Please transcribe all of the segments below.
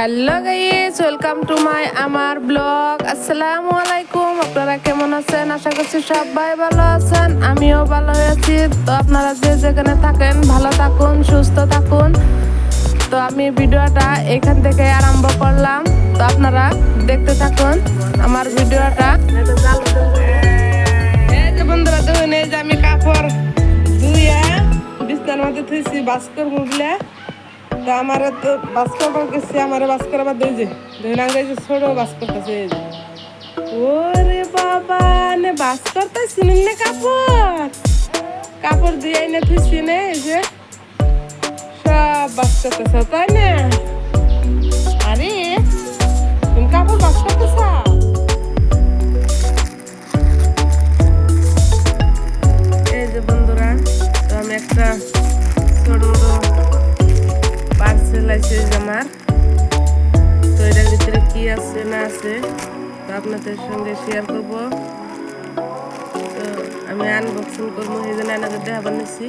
Hello guys welcome to my আমার blog আসসালামু আলাইকুম, আপনারা কেমন আছেন? আশা করছি সবাই ভালো আছেন, আমিও ভালো আছি। তো আপনারা যে যেখানে থাকেন, ভালো থাকুন, সুস্থ থাকুন। তো আমি ভিডিওটা এখান থেকে আরম্ভ করলাম। তো আপনারা দেখতে থাকুন আমার ভিডিওটা। যে বন্ধুরা আমি কাপড় ধুয়ে বিছনার মধ্যে থুইছি বাস্কর মুগলে তো আমার বাস করবার গেছে, আমার বাস করবার দই যে। দই নাঙ্গে যে ছোট বাস করতেছে ওরে বাবা, নে বাস করতে শুনুন না কাপড়। কাপড় দিয়ে এনে থুইছি না যে। সব বাস করতেছে, তাই না? আছে, না আছে, তো আপনাদের সঙ্গে শেয়ার করব। তো আমি আনবক্সিং করব, এই জন্য এনাদের দেখা বানিয়েছি।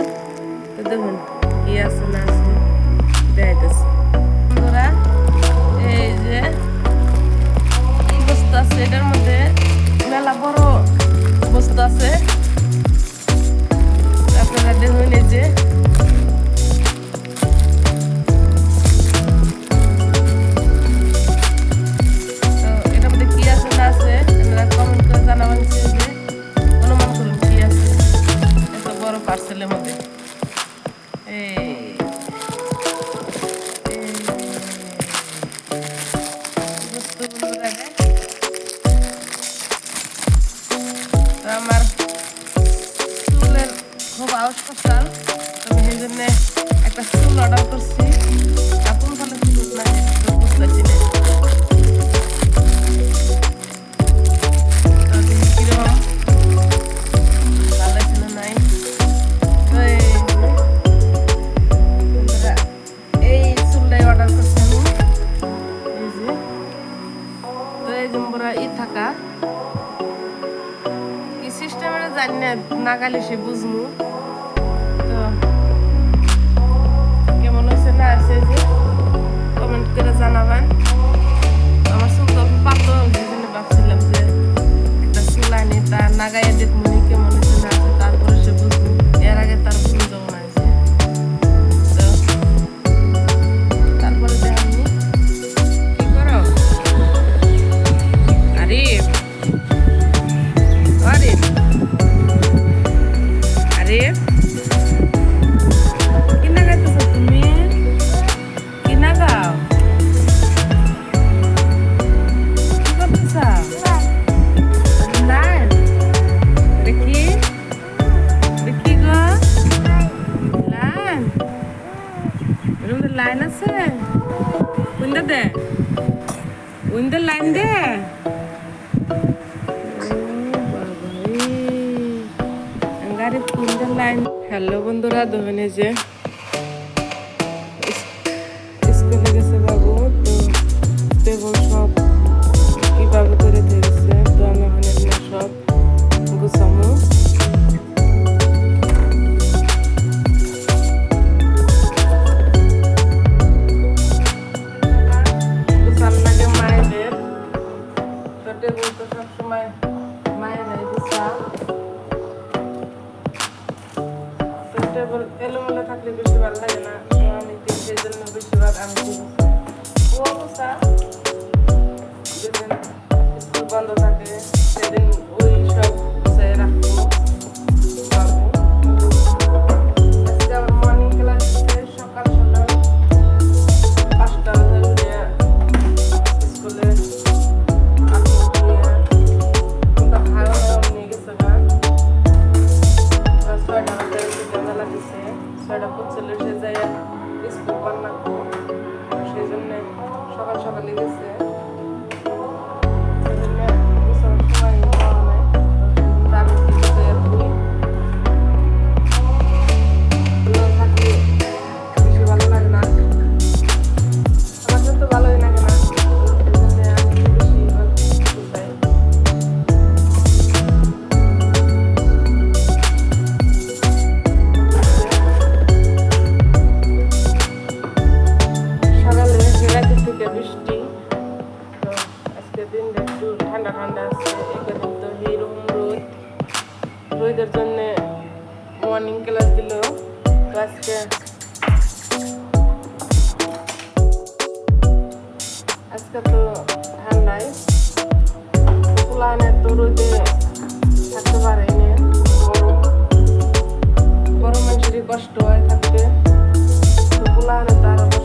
তো দেখুন, কি আছে, না আছে, দেখাইতেছি। বন্ধুরা এই যে সেই জন্য একটা চুল অর্ডার করছি। এখন ভালো চুল না বুঝতেছি না। থাকা। কি সিস্টেমের জানি না, নাগালে সে বুঝমু। করে জানাবেন আমার চুল তো পাতল সেই জন্য ভাবছিলাম যে, একটা চুল আনি তার নাগাইয়ে দেখব। লাইন আছে? উইন্ডো দে। উইন্ডো লাইন দে। লাইন। হ্যালো বন্ধুরা দোকানে যে। স্কুলে গেছে বাবু? তো সব লাগে না আমি সেই জন্য বেশিরভাগ আমি ও গুছা যেদিন স্কুল বন্ধ থাকে, সেদিন ওই সব আজকে আজকে তো ঠান্ডায় প্লানের তো রোদে থাকতে পারেনি, গরম। বড় মানুষেরই কষ্ট হয় থাকতে প্লানের প্লানে তো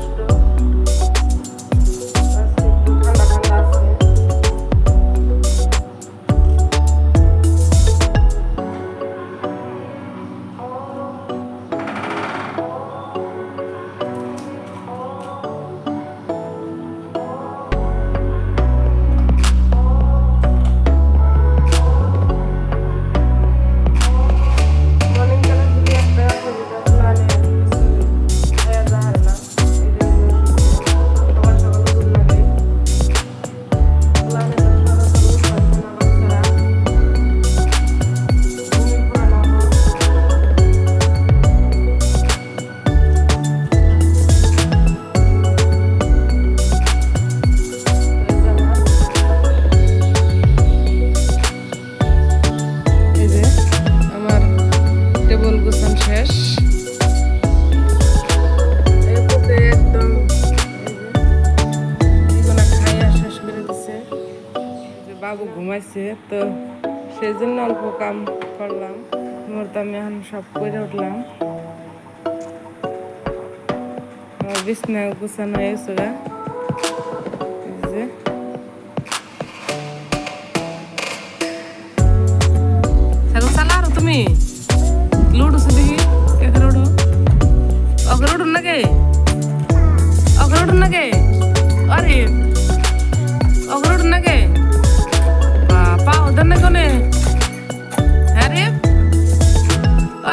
ঘুমাইছে, তো সেই জন্য অল্প কাম করলাম। তো আমি এখন সব করে উঠলাম। বিছনা গুছানো হয়েছে যে। সাইকেল চালা তুমি?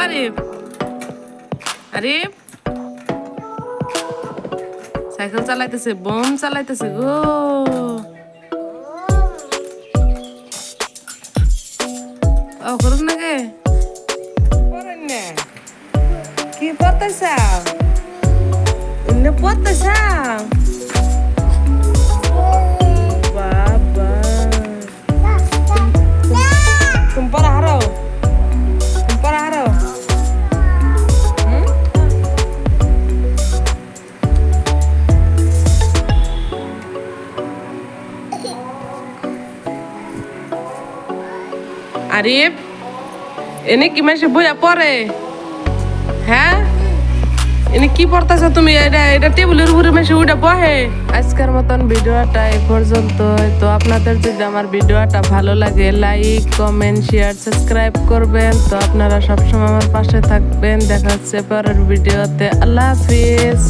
আরে আরে সাইকেল চালাইতেছে বোম চালাইতেছে গো ও করুক নাকি পড়েন না কি পড়তেছাও এমনি আরিফ এনে কি মাসে বইয়া পড়ে? হ্যাঁ? এনে কি পড়তেছ তুমি? এটা এটা টেবিলের উপরে মেশে উঠে বহে আজকের মতন ভিডিওটা এই পর্যন্ত। তো আপনাদের যদি আমার ভিডিওটা ভালো লাগে লাইক কমেন্ট শেয়ার সাবস্ক্রাইব করবেন। তো আপনারা সবসময় আমার পাশে থাকবেন। দেখা হচ্ছে পরের ভিডিওতে। আল্লাহ হাফিজ।